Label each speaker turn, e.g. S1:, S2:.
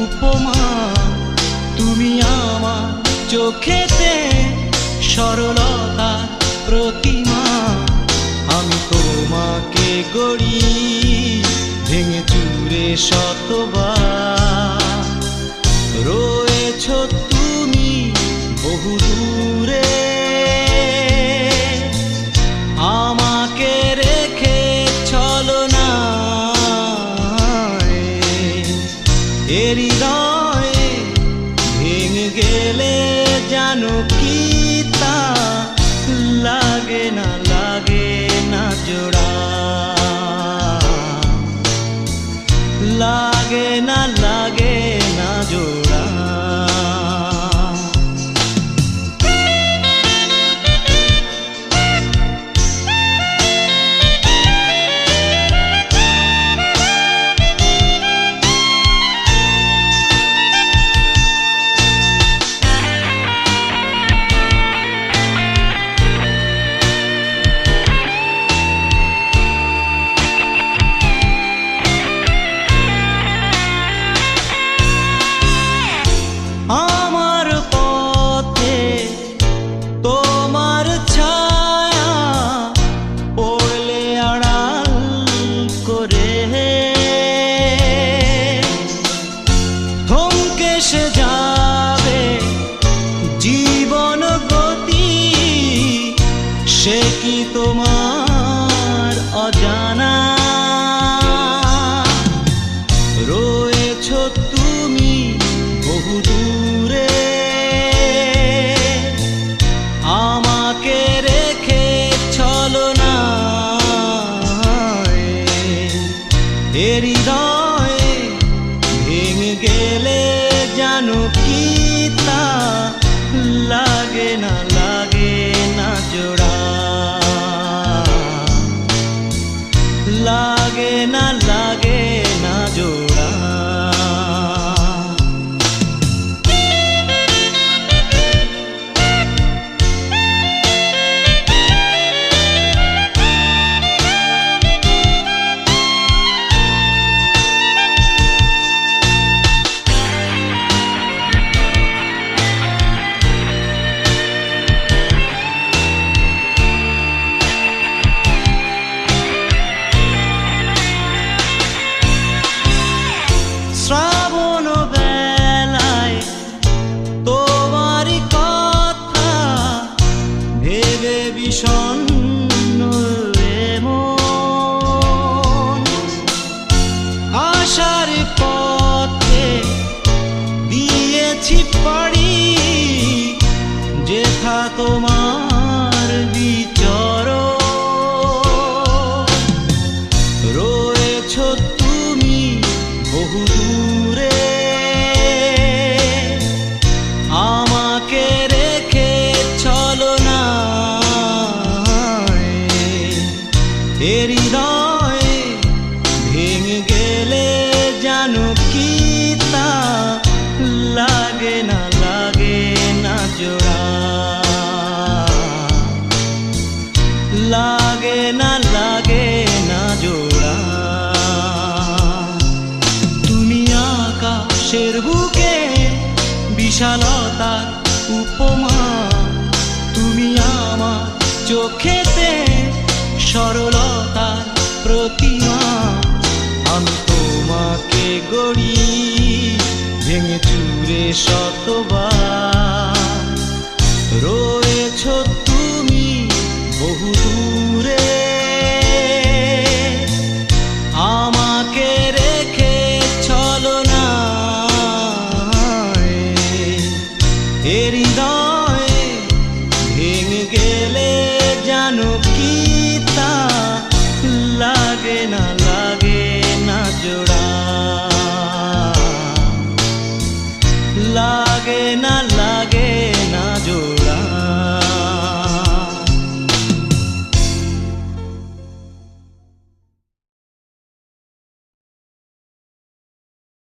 S1: উপমা তুমি আমার চোখেতে সরলতা প্রতিমা। আমি তোমাকে গড়ি ভেঙে চুরে শতবার। এ হৃদয়ে ভেঙে গেলে জানো সে কি তোমার অজানা? রয়েছ তুমি বহু দূরে। আমাকে রেখে চলো না। হৃদয়ে বিষণ্ণ এমন আশার পথে দিয়েছি পাড়ি যেথা তোমার না লাগে না জোড়া। তুমি আকাশের বুকে বিশালতার উপমা। তুমি আমার চোখেতে সরলতার প্রতিমা। আমি তোমাকে গড়ি, ভেঙে চুরে শতবার। এ